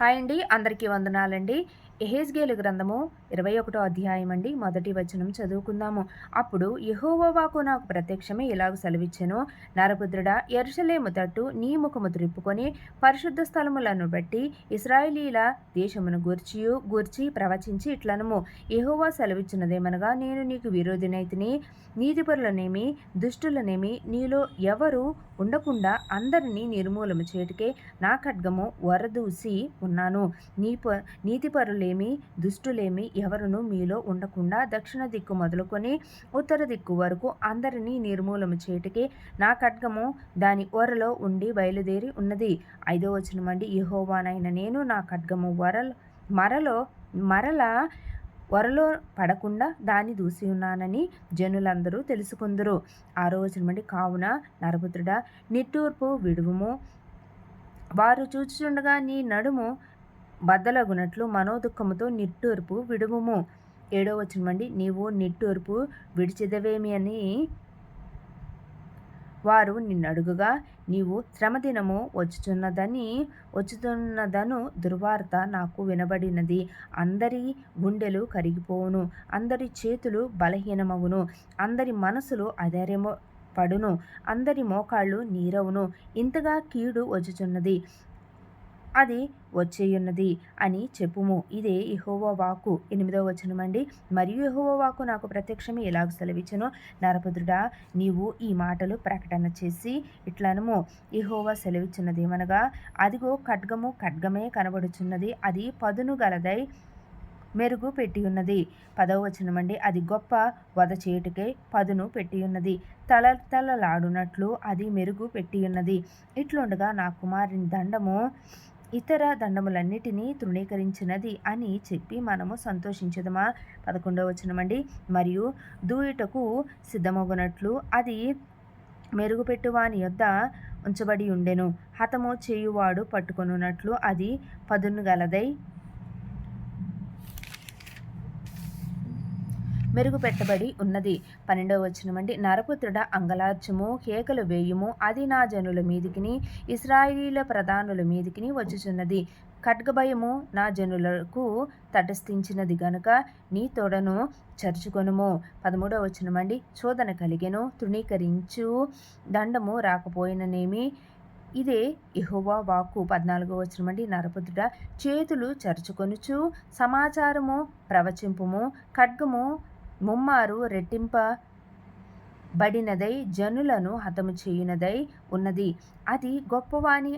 Hi అండి అందరికీ వందనాలండి. ఎహేజ్గేలు గ్రంథము ఇరవై ఒకటో అధ్యాయం అండి. మొదటి వచనం చదువుకుందాము. అప్పుడు యహోవాకు నాకు ప్రత్యక్షమే ఇలాగ సెలవిచ్చెను? నరపుత్రుడా ఎరుసలేము తట్టు నీ ముఖము త్రిప్పుకొని పరిశుద్ధ స్థలములను బట్టి ఇస్రాయేలీల దేశమును గూర్చియు గూర్చి ప్రవచించి ఇట్లనము. యహోవా సెలవిచ్చినదేమనగా నేను నీకు విరోధినైతిని నీతిపరులనేమి దుష్టులనేమి నీలో ఎవరు ఉండకుండా అందరినీ నిర్మూలము చేటుకే నా ఖడ్గము వరదూసి ఉన్నాను. నీ ప నీతిపరులేమి దుష్టులేమి ఎవరును మీలో ఉండకుండా దక్షిణ దిక్కు మొదలుకొని ఉత్తర దిక్కు వరకు అందరినీ నిర్మూలము చేయటకే నా ఖడ్గము దాని ఒరలో ఉండి బయలుదేరి ఉన్నది. ఐదో వచనమండి. యహోవానైన నేను నా ఖడ్గము వరల మరలో మరల వరలో పడకుండా దాన్ని దూసి ఉన్నానని జనులందరూ తెలుసుకుందరు. ఆ రోజున మండి కావున నరపుత్రుడ నిట్టూర్పు విడువుము. వారు చూచుచుండగా నీ నడుము బద్దలగునట్లు మనోదుఖముతో నిట్టూర్పు విడువుము. ఏడో వచ్చినమండి నీవు నిట్టూర్పు విడిచిదవేమి అని వారు నిన్నడుగుగా నీవు శ్రమదినము వచ్చుచున్నదని వచ్చుతున్నదను దుర్వార్త నాకు వినబడినది. అందరి గుండెలు కరిగిపోవును. అందరి చేతులు బలహీనమవును. అందరి మనసులు అధైర్యము పడును. అందరి మోకాళ్ళు నీరవును. ఇంతగా కీడు వచ్చుచున్నది. అది వచ్చేయున్నది అని చెప్పుము. ఇదే ఇహోవా వాకు ఎనిమిదవ వచనమండి. మరియు ఇహోవా వాకు నాకు ప్రత్యక్షమే ఎలాగ సెలవిచ్చను? నరపుద్రుడా నీవు ఈ మాటలు ప్రకటన చేసి ఇట్లనము. ఇహోవ సెలవిచ్చినదేమనగా అదిగో ఖడ్గము ఖడ్గమే కనబడుచున్నది. అది పదును గలదై మెరుగు పెట్టి ఉన్నది పదవ వచనమండి. అది గొప్ప వద చేటుకై పదును పెట్టి ఉన్నది తల తలలాడునట్లు అది మెరుగు పెట్టి ఉన్నది ఇట్లుండగా నా కుమారుని దండము ఇతర దండములన్నిటినీ తృణీకరించినది అని చెప్పి మనము సంతోషించదమా? పదకొండవ వచనమండి. మరియు దూయుటకు సిద్ధమగునట్లు అది మెరుగుపెట్టువాని యొద్ద ఉంచబడి ఉండెను. హతము చేయువాడు పట్టుకొనున్నట్లు అది పదును మెరుగుపెట్టబడి ఉన్నది. పన్నెండవ వచనమండి నరపుత్రుడ అంగలార్చము కేకలు వేయుము అది నా జనుల మీదికిని ఇస్రాయిలీల ప్రధానుల మీదికిని వచ్చుచున్నది. ఖడ్గభయము నా జనులకు తటస్థించినది గనుక నీ తోడను చరుచుకొనుము. పదమూడవ వచనమండి చోదన కలిగెను తృణీకరించు దండము రాకపోయిననేమి. ఇదే ఇహోవా వాక్కు. పద్నాలుగో వచనమండి నరపుత్రుడ చేతులు చరుచుకొనుచు సమాచారము ప్రవచింపుము ఖడ్గము ముమ్మారు రెట్టింపబడినదై జనులను హతము చేయునదై ఉన్నది. అది గొప్పవాని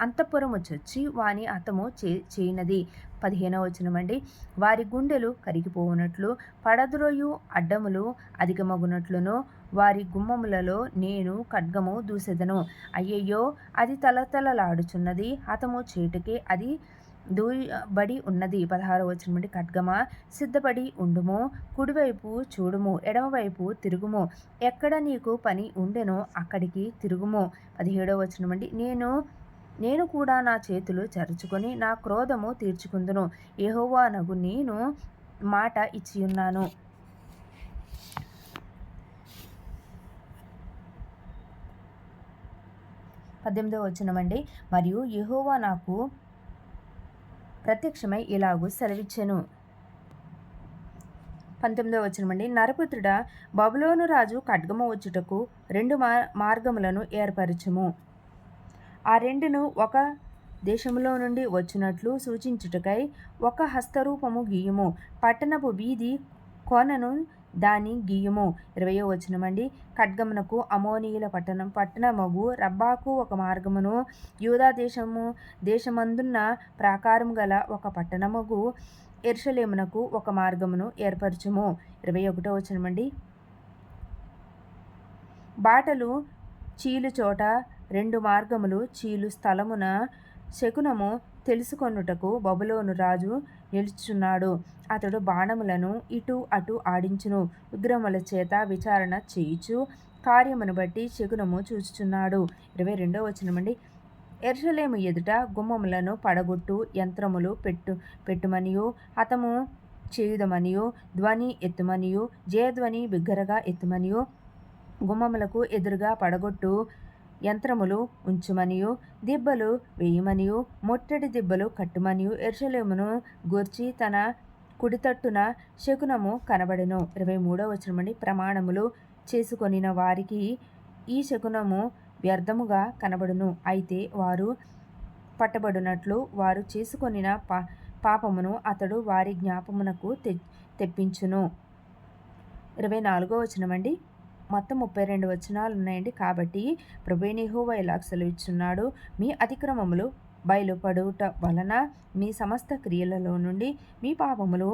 అంతఃపురము చొచ్చి వాని హతము చే చేయునది. పదిహేనవ వచనమండి. వారి గుండెలు కరిగిపోవునట్లు పడద్రోయు అడ్డములు అధికమగునట్లును వారి గుమ్మములలో నేను ఖడ్గము దూసెదను. అయ్యయ్యో అది తలతలలాడుచున్నది. హతము చేటుకే అది దూయబడి ఉన్నది. పదహారు వచ్చిన నుండి ఖడ్గమా? సిద్ధపడి ఉండుము. కుడివైపు చూడుము. ఎడమవైపు తిరుగుము. ఎక్కడ నీకు పని ఉండెనో అక్కడికి తిరుగుము. పదిహేడవ వచ్చిన నుండి నేను నేను కూడా నా చేతులు చరుచుకొని నా క్రోధము తీర్చుకుందును. ఏహోవా నగు నేను మాట ఇచ్చి ఉన్నాను పద్దెనిమిదవ వచ్చినమండి మరియు యహోవా నాకు ప్రత్యక్షమై ఇలాగూ సెలవిచ్చెను. పంతొమ్మిదవ వచనమండి నరపుత్రుడ బబులోను రాజు ఖడ్గము వచ్చుటకు రెండు మార్గములను ఏర్పరచుము. ఆ రెండును ఒక దేశములో నుండి వచ్చినట్లు సూచించుటకై ఒక హస్తరూపము గీయము. పట్టణపు వీధి కొనను దాని గీయము. ఇరవయో వచనమండి. ఖడ్గమునకు అమోనీయుల పట్టణం. పట్టణమగు రబ్బాకు ఒక మార్గమును. యూదా దేశము దేశమందున్న ప్రాకారం గల ఒక పట్టణమగు ఎర్షలేమునకు ఒక మార్గమును ఏర్పరచుము. ఇరవై ఒకటో వచనమండి. బాటలు చీలు చోట రెండు మార్గములు చీలు స్థలమున శకునము తెలుసుకొనుటకు బబులోను రాజు నిలుచున్నాడు. అతడు బాణములను ఇటు అటు ఆడించును విగ్రహముల చేత విచారణ చేయుచు కార్యమును బట్టి శకునము చూచుచున్నాడు. ఇరవై రెండో వచనమండి. ఎర్షలేము ఎదుట గుమ్మములను పడగొట్టు యంత్రములు పెట్టు పెట్టుమనియు హతము చేయుదమనియు ధ్వని ఎత్తుమనియు జయధ్వని బిగ్గరగా ఎత్తుమనియు గుమ్మములకు ఎదురుగా పడగొట్టు యంత్రములు ఉంచుమనియు దిబ్బలు వేయమనియు ముట్టడి దిబ్బలు కట్టుమనియు ఎర్షలేమును గూర్చి తన కుడితట్టున శకునము కనబడెను. ఇరవై మూడవ వచనమండి. ప్రమాణములు చేసుకొనిన వారికి ఈ శకునము వ్యర్థముగా కనబడును. అయితే వారు పట్టబడినట్లు వారు చేసుకొనిన పా పాపమును అతడు వారి జ్ఞాపమునకు తె తెప్పించును. ఇరవై నాలుగో వచనమండి. మొత్తం ముప్పై రెండు వచనాలు ఉన్నాయండి. కాబట్టి ప్రభునిహోవ ఇలా సెలవిచ్చున్నాడు. మీ అతిక్రమములు బయలుపడుట వలన మీ సమస్త క్రియలలో నుండి మీ పాపములు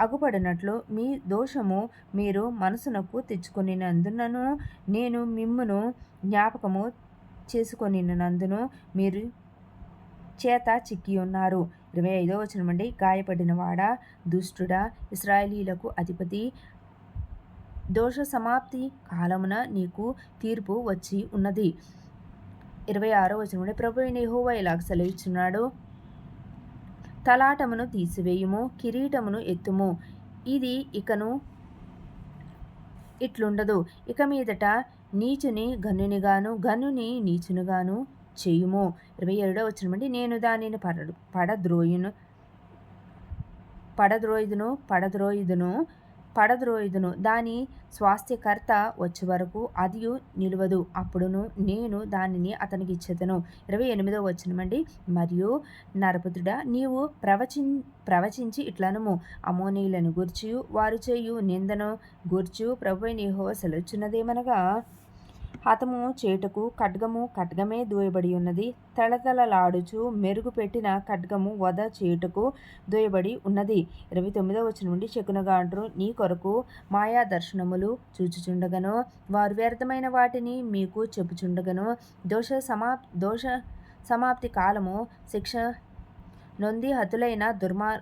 అగుపడినట్లు మీ దోషము మీరు మనసునకు తెచ్చుకొనినందునను నేను మిమ్మును జ్ఞాపకము చేసుకొనినందును మీరు చేత చిక్కి ఉన్నారు. ఇరవై ఐదో వచనం అండి గాయపడిన వాడ దుష్టుడా? ఇస్రాయలీలకు అధిపతి దోష సమాప్తి కాలమున నీకు తీర్పు వచ్చి ఉన్నది. ఇరవై ఆరో వచనం ప్రభు నెహోవా ఇలాగ సెలవిస్తున్నాడు తలాటమును తీసివేయుము కిరీటమును ఎత్తుము. ఇది ఇకను ఇట్లుండదు. ఇక మీదట నీచుని గనునిగాను గనుని నీచునిగాను చేయుము. ఇరవై ఏడో వచ్చినమండి నేను దానిని పడ పడద్రోయును పడద్రోయుదును పడద్రోయుదును పడద్రోయుదును దాని స్వాస్థ్యకర్త వచ్చే వరకు అది నిలవదు. అప్పుడును నేను దానిని అతనికి ఇచ్చేదను ఇరవై ఎనిమిదో వచ్చినమండి మరియు నరపుతుడా నీవు ప్రవచి ప్రవచించి ఇట్లనము. అమోనీయులను గూర్చి వారు చేయు నిందను గుర్చు ప్రభు నీహో సెలవుచున్నదేమనగా హతము చేటుకు ఖడ్గము ఖడ్గమే దూయబడి ఉన్నది. తళతళలాడుచు మెరుగు పెట్టిన ఖడ్గము వద చేటుకు దూయబడి ఉన్నది. ఇరవై తొమ్మిదవ వచ్చిన నుండి శకునగాండ్రు నీ కొరకు మాయా దర్శనములు చూచుచుండగను. వారు వ్యర్థమైన వాటిని మీకు చెప్పుచుండగను. దోష సమా దోష సమాప్తి కాలము శిక్ష నొంది హతులైన దుర్మార్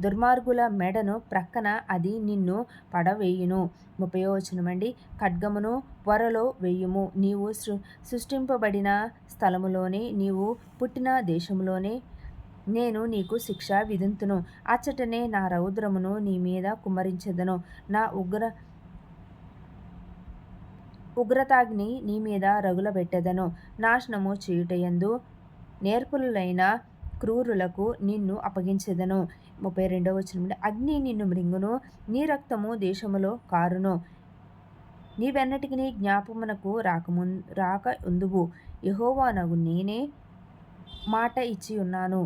దుర్మార్గుల మెడను ప్రక్కన అది నిన్ను పడవేయును. ముప్పై వచనమండి ఖడ్గమును వరలో వేయుము. నీవు సృ సృష్టింపబడిన స్థలములోనే నీవు పుట్టిన దేశంలోనే నేను నీకు శిక్ష విధింతును. అచ్చటనే నా రౌద్రమును నీ మీద కుమ్మరించదను. నా ఉగ్ర ఉగ్రతాగ్ని నీ మీద రగులబెట్టెదను. నాశనము చేయుటయందు నేర్పులైన క్రూరులకు నిన్ను అప్పగించెదను. ముప్పై రెండవ వచ్చిన అగ్ని నిన్ను మృంగును నీ రక్తము దేశములో కారును. నీవెన్నటికి నీ జ్ఞాపమునకు రాకము రాక ఉందువు. యహోవానగు నేనే మాట ఇచ్చి ఉన్నాను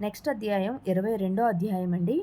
నెక్స్ట్ అధ్యాయం ఇరవై రెండో అధ్యాయం అండి